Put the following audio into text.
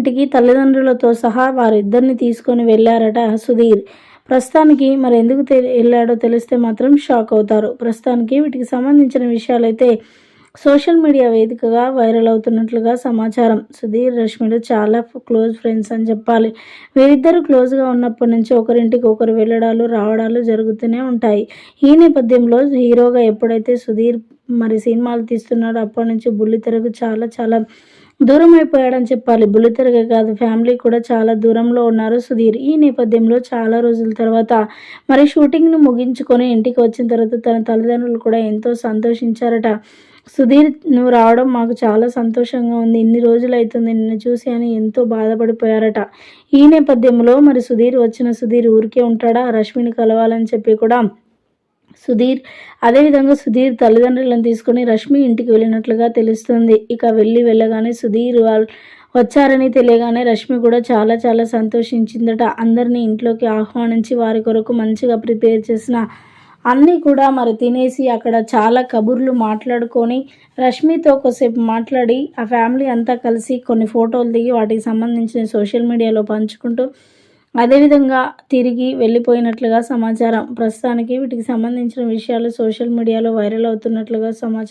ఇంటికి తల్లిదండ్రులతో సహా వారిద్దరిని తీసుకొని వెళ్ళారట సుధీర్. ప్రస్తుతానికి మరి ఎందుకు వెళ్ళాడో తెలిస్తే మాత్రం షాక్ అవుతారు. ప్రస్తుతానికి వీటికి సంబంధించిన విషయాలైతే సోషల్ మీడియా వేదికగా వైరల్ అవుతున్నట్లుగా సమాచారం. సుధీర్ రష్మిలు చాలా క్లోజ్ ఫ్రెండ్స్ అని చెప్పాలి. వీరిద్దరు క్లోజ్గా ఉన్నప్పటి నుంచి ఒకరింటికి ఒకరు వెళ్ళడాలు రావడాలు జరుగుతూనే ఉంటాయి. ఈ నేపథ్యంలో హీరోగా ఎప్పుడైతే సుధీర్ మరి సినిమాలు తీస్తున్నాడు. అప్పటి నుంచి బుల్లితెరకు చాలా చాలా దూరం అయిపోయాడని చెప్పాలి. బుల్లితెరగే కాదు ఫ్యామిలీ కూడా చాలా దూరంలో ఉన్నారు. సుధీర్ ఈ నేపథ్యంలో చాలా రోజుల తర్వాత మరి షూటింగ్ను ముగించుకొని ఇంటికి వచ్చిన తర్వాత తన తల్లిదండ్రులు కూడా ఎంతో సంతోషించారట. సుధీర్ నువ్వు రావడం మాకు చాలా సంతోషంగా ఉంది. ఇన్ని రోజులు అవుతుంది నిన్ను చూసి అని ఎంతో బాధపడిపోయారట. ఈ నేపథ్యంలో మరి సుధీర్ వచ్చిన సుధీర్ ఊరికే ఉంటాడా? రష్మిని కలవాలని చెప్పి కూడా సుధీర్ అదేవిధంగా సుధీర్ తల్లిదండ్రులను తీసుకొని రష్మి ఇంటికి వెళ్ళినట్లుగా తెలుస్తుంది. ఇక వెళ్ళి వెళ్ళగానే సుధీర్ వాళ్ళు వచ్చారని తెలియగానే రష్మి కూడా చాలా చాలా సంతోషించిందట. అందరినీ ఇంట్లోకి ఆహ్వానించి వారి కొరకు మంచిగా ప్రిపేర్ చేసిన అన్నీ కూడా మరి తినేసి అక్కడ చాలా కబుర్లు మాట్లాడుకొని రష్మితో ఒకసేపు మాట్లాడి ఆ ఫ్యామిలీ అంతా కలిసి కొన్ని ఫోటోలు దిగి వాటికి సంబంధించిన సోషల్ మీడియాలో పంచుకుంటూ అదేవిధంగా తిరిగి వెళ్ళిపోయినట్లుగా సమాచారం. ప్రస్తుతానికి వీటికి సంబంధించిన విషయాలు సోషల్ మీడియాలో వైరల్ అవుతున్నట్లుగా సమాచారం.